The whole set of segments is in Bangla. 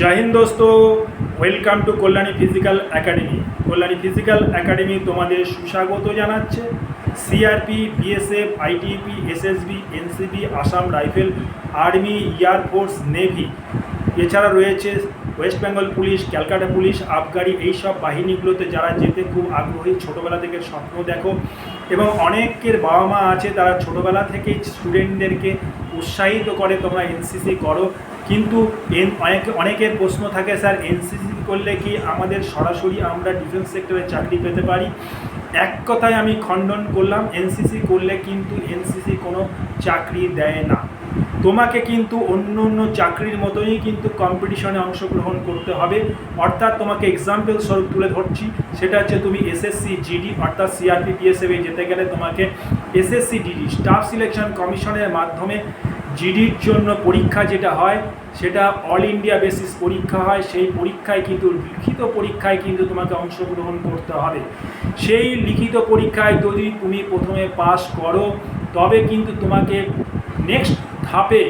জয় দোস্ত welcome to Kalyani physical academy Kalyani physical academy তোমাদের সুস্বাগত জানাচ্ছে। CRP BSF ITP SSB NCB Assam rifle army air force navy এছাড়া রয়েছে west Bengal police Calcutta police আবগারি এইসব বাহিনীগুলোতে যারা যেতে খুব আগ্রহী, ছোটোবেলা থেকে স্বপ্ন দেখো। এবং অনেকের বাবা মা আছে, তারা ছোটোবেলা থেকেই স্টুডেন্টদেরকে উৎসাহিত করে, তোমরা এনসিসি করো। কিন্তু এন, অনেক, অনেকের প্রশ্ন থাকে, স্যার এনসিসি করলে কি আমাদের সরাসরি আমরা ডিফেন্স সেক্টরে চাকরি পেতে পারি? এক কথায় আমি খণ্ডন করলাম, এনসিসি করলে কিন্তু এনসিসি কোনো চাকরি দেয় না। তোমাকে কিন্তু অন্য অন্য চাকরির মতোই কিন্তু কম্পিটিশনে অংশগ্রহণ করতে হবে। অর্থাৎ তোমাকে এক্সাম্পল স্বরূপ তুলে ধরছি, সেটা হচ্ছে তুমি এসএসসি জিডি অর্থাৎ সিআরপি পিএসএফে যেতে গেলে তোমাকে এসএসসি ডিডি স্টাফ সিলেকশন কমিশনের মাধ্যমে জিডির জন্য পরীক্ষা যেটা হয়, সেটা অল ইন্ডিয়া বেসিস পরীক্ষা হয়। সেই পরীক্ষায় কিন্তু, লিখিত পরীক্ষায় কিন্তু তোমাকে অংশগ্রহণ করতে হবে। সেই লিখিত পরীক্ষায় যদি তুমি প্রথমে পাস করো, তবে কিন্তু তোমাকে নেক্সট ধাপে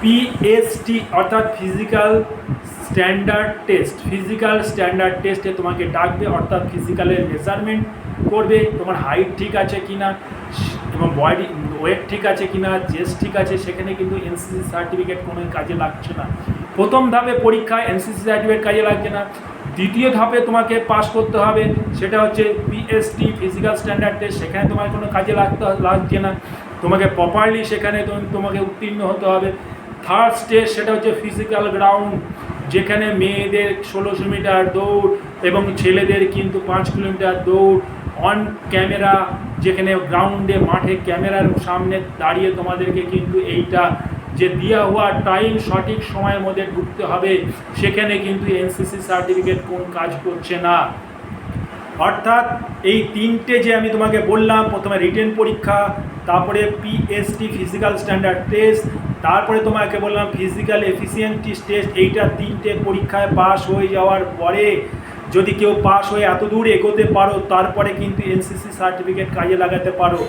পিএসটি অর্থাৎ physical standard test physical standard টেস্টে তোমাকে ডাকবে, অর্থাৎ ফিজিক্যালের মেজারমেন্ট করবে, তোমার হাইট ঠিক আছে কি না এবং বডি ওয়েট ঠিক আছে কি না চেস্ট ঠিক আছে, সেখানে কিন্তু এনসিসি সার্টিফিকেট কোনো কাজে লাগছে না। প্রথম ধাপে পরীক্ষায় এনসিসি সার্টিফিকেট কাজে লাগছে না। দ্বিতীয় ধাপে তোমাকে পাস করতে হবে, সেটা হচ্ছে পিএসটি ফিজিক্যাল স্ট্যান্ডার্ড টেস্ট সেখানে তোমার কোনো কাজে লাগতে, লাগছে না। তোমাকে প্রপারলি সেখানে তুমি- তোমাকে উত্তীর্ণ হতে হবে। থার্ড স্টেজ সেটা হচ্ছে ফিজিক্যাল গ্রাউন্ড যেখানে মেয়েদের ষোলোশো মিটার দৌড় এবং ছেলেদের কিন্তু পাঁচ কিলোমিটার দৌড় অন ক্যামেরা যেখানে গ্রাউন্ডে মাঠে ক্যামেরার সামনে দাঁড়িয়ে তোমাদেরকে কিন্তু এইটা যে দিয়া হওয়া টাইম সঠিক সময়ের মধ্যে ঢুকতে হবে, সেখানে কিন্তু এনসিসি সার্টিফিকেট কোন কাজ করছে না। অর্থাৎ এই তিনটে যে আমি তোমাকে বললাম, প্রথমে রিটেন পরীক্ষা, তারপরে পিএসটি ফিজিক্যাল স্ট্যান্ডার্ড টেস্ট তারপরে তোমাকে বললাম ফিজিক্যাল এফিসিয়েন্টি টেস্ট এইটা তিনটে পরীক্ষায় পাশ হয়ে যাওয়ার পরে যদি কেউ পাস হয়ে এত দূর এগোতে পারো, তারপরে কিন্তু এনসিসি সার্টিফিকেট কাজে লাগাতে পারো।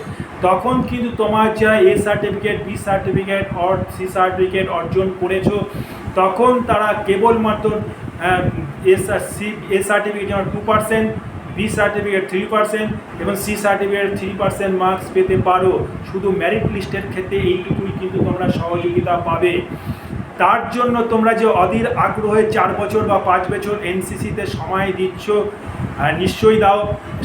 তখন কিন্তু তোমার যা A certificate B certificate or C certificate অর্জন করেছ, তখন তারা কেবলমাত্র এ সার্টিফিকেট যেমন two percent B certificate three percent এবং C certificate three percent marks পেতে পারো। শুধু মেরিট লিস্টের ক্ষেত্রে এইটুকুই কিন্তু তোমরা সহযোগিতা পাবে। তার জন্য তোমরা যে অধীর আগ্রহে চার বছর বা পাঁচ বছর এনসিসিতে সময় দিচ্ছ নিশ্চয়ই দাও।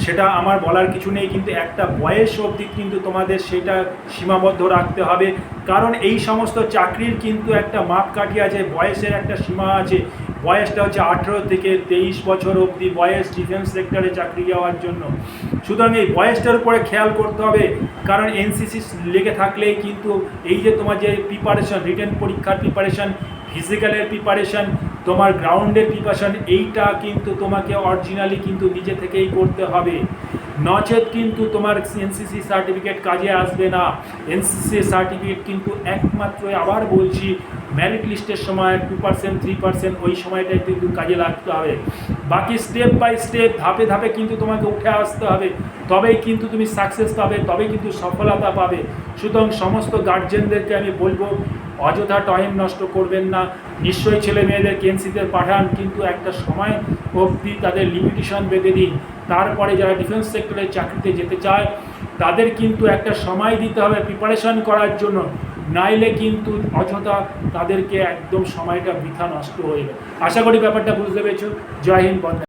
সেটা আমার বলার কিছু নেই, কিন্তু একটা বয়স অবধি কিন্তু তোমাদের সেটা সীমাবদ্ধ রাখতে হবে। কারণ এই সমস্ত চাকরির কিন্তু একটা মাপকাঠি আছে, বয়সের একটা সীমা আছে। বয়সটা হচ্ছে আঠেরো থেকে তেইশ বছর অবধি বয়স ডিফেন্স সেক্টরে চাকরি যাওয়ার জন্য। সুতরাং এই বয়সটার উপরে খেয়াল করতে হবে, কারণ এনসিসি লেগে থাকলেই কিন্তু এই যে তোমার যে প্রিপারেশন রিটেন পরীক্ষার প্রিপারেশন ফিজিক্যালের প্রিপারেশন তোমার গ্রাউন্ডের প্রিপারেশন এইটা কিন্তু তোমাকে অরিজিনালি কিন্তু নিজে থেকেই করতে হবে। নচেত কিন্তু তোমার এনসিসি সার্টিফিকেট কাজে আসবে না। এনসিসি সার্টিফিকেট কিন্তু একমাত্র আবার বলছি মেরিট লিস্টের সময় টু পার্সেন্ট থ্রি পার্সেন্ট ওই সময়টাই কিন্তু কাজে লাগতে হবে। বাকি স্টেপ বাই স্টেপ ধাপে ধাপে কিন্তু তোমাকে উঠে আসতে হবে। তবেই কিন্তু তুমি সাকসেস পাবে, তবেই কিন্তু সফলতা পাবে। সুতরাং সমস্ত গার্জেনদেরকে আমি বলব, অযথা টাইম নষ্ট করবেন না। নিশ্চয়ই ছেলে মেয়েদের কেন্সিতে পাঠান, কিন্তু একটা সময় অবধি তাদের লিমিটেশন বেঁধে দিন। তারপরে যারা ডিফেন্স সেক্টরে চাকরিতে যেতে চায়, তাদের কিন্তু একটা সময় দিতে হবে প্রিপারেশন করার জন্য। নাইলে কিন্তু অযথা তাদেরকে একদম সময়টা বৃথা নষ্ট হয়ে আশা করি ব্যাপারটা বুঝতে পেরেছ। জয় হিন্দ